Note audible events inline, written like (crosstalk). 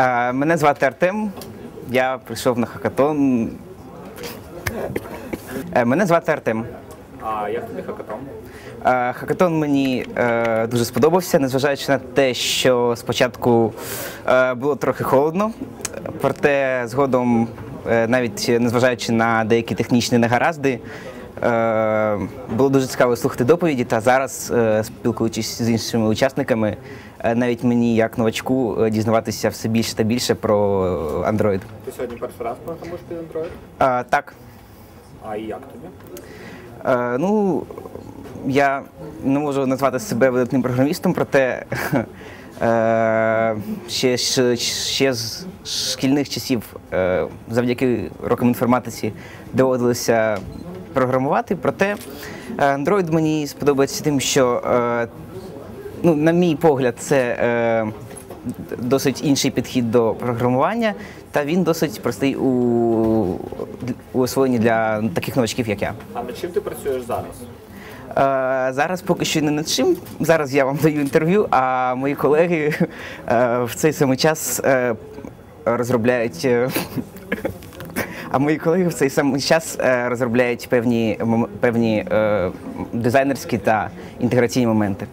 Е, Мене звати Артем. Я прийшов на хакатон. Е, Мене звати Артем. А як тобі хакатон? Е, Хакатон мені е, дуже сподобався, незважаючи на те, що спочатку е, було трохи холодно, проте згодом, е, навіть незважаючи на деякі технічні негаразди, було дуже цікаво слухати доповіді. Та зараз, спілкуючись з іншими учасниками, навіть мені, як новачку, е, дізнаватися все більше та більше про Android. Ти сьогодні перший раз програмуєш під Android? Е, Так. А і як тобі? Е, ну, я не можу назвати себе видатним програмістом, проте (laughs) е, ще, ще, ще з шкільних часів, е, завдяки рокам інформатиці, доводилося програмувати. Проте е, Android мені сподобається тим, що, е, ну, на мій погляд, це е, досить інший підхід до програмування, та він досить простий у, у освоєнні для таких новачків, як я. А над чим ти працюєш зараз? Е, Зараз поки що не над чим. Зараз я вам даю інтерв'ю, а мої колеги е, в цей самий час е, розробляють. е, А мої колеги в цей самий час е, розробляють певні, певні е, дизайнерські та інтеграційні моменти.